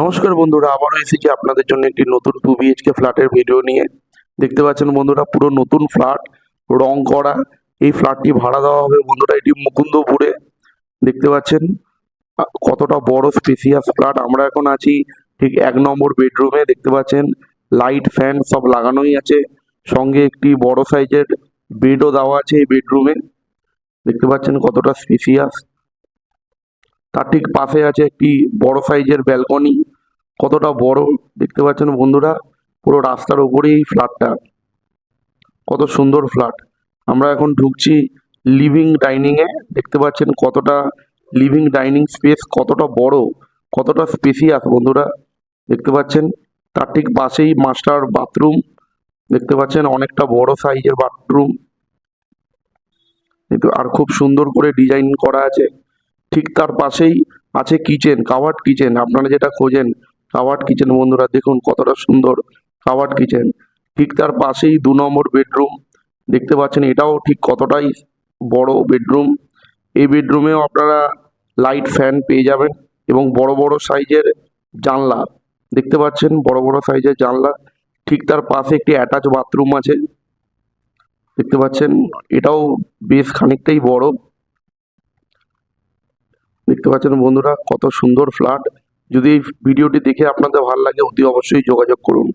নমস্কার বন্ধুরা, আবারও এসেছি আপনাদের জন্য একটি নতুন টু বিএইচকে ফ্ল্যাটের ভিডিও নিয়ে। দেখতে পাচ্ছেন বন্ধুরা, পুরো নতুন ফ্ল্যাট রং করা। এই ফ্ল্যাটটি ভাড়া দেওয়া হবে বন্ধুরা, এটি মুকুন্দপুরে। দেখতে পাচ্ছেন কতটা বড় স্পেসিয়াস ফ্ল্যাট আমরা এখন আছি ঠিক এক নম্বর বেডরুমে দেখতে পাচ্ছেন লাইট ফ্যান সব লাগানোই আছে। সঙ্গে একটি বড় সাইজের বেডও দেওয়া আছে এই বেডরুমে দেখতে পাচ্ছেন কতটা স্পেসিয়াস তার ঠিক পাশে আছে একটি বড় সাইজের ব্যালকনি কতটা বড় দেখতে পাচ্ছেন বন্ধুরা? পুরো রাস্তার উপরেই এই ফ্ল্যাটটা কত সুন্দর ফ্ল্যাট আমরা এখন ঢুকছি লিভিং ডাইনিংয়ে দেখতে পাচ্ছেন কতটা লিভিং ডাইনিং স্পেস কতটা বড়, কতটা স্পেসিয়াস বন্ধুরা। দেখতে পাচ্ছেন তার ঠিক পাশেই মাস্টার বাথরুম দেখতে পাচ্ছেন অনেকটা বড় সাইজের বাথরুম আর খুব সুন্দর করে ডিজাইন করা আছে। ঠিক তার পাশেই আছে কিচেন কাভার্ড কিচেন। আপনারা যেটা খোঁজেন কাভার্ড কিচেন বন্ধুরা, দেখুন কতটা সুন্দর কাভার্ড কিচেন। ঠিক তার পাশেই দু নম্বর বেডরুম দেখতে পাচ্ছেন, এটাও ঠিক কতটাই বড় বেডরুম। এই বেডরুমেও আপনারা লাইট ফ্যান পেয়ে যাবেন এবং বড় বড় সাইজের জানলা দেখতে পাচ্ছেন, বড় বড় সাইজের জানলা। ঠিক তার পাশে একটি অ্যাটাচ বাথরুম আছে, দেখতে পাচ্ছেন, এটাও বেশ খানিকটাই বড়। দেখতে পাচ্ছেন বন্ধুরা, কত সুন্দর ফ্ল্যাট যদি এই ভিডিওটি দেখে আপনাদের ভালো লাগে, অতি অবশ্যই যোগাযোগ করুন।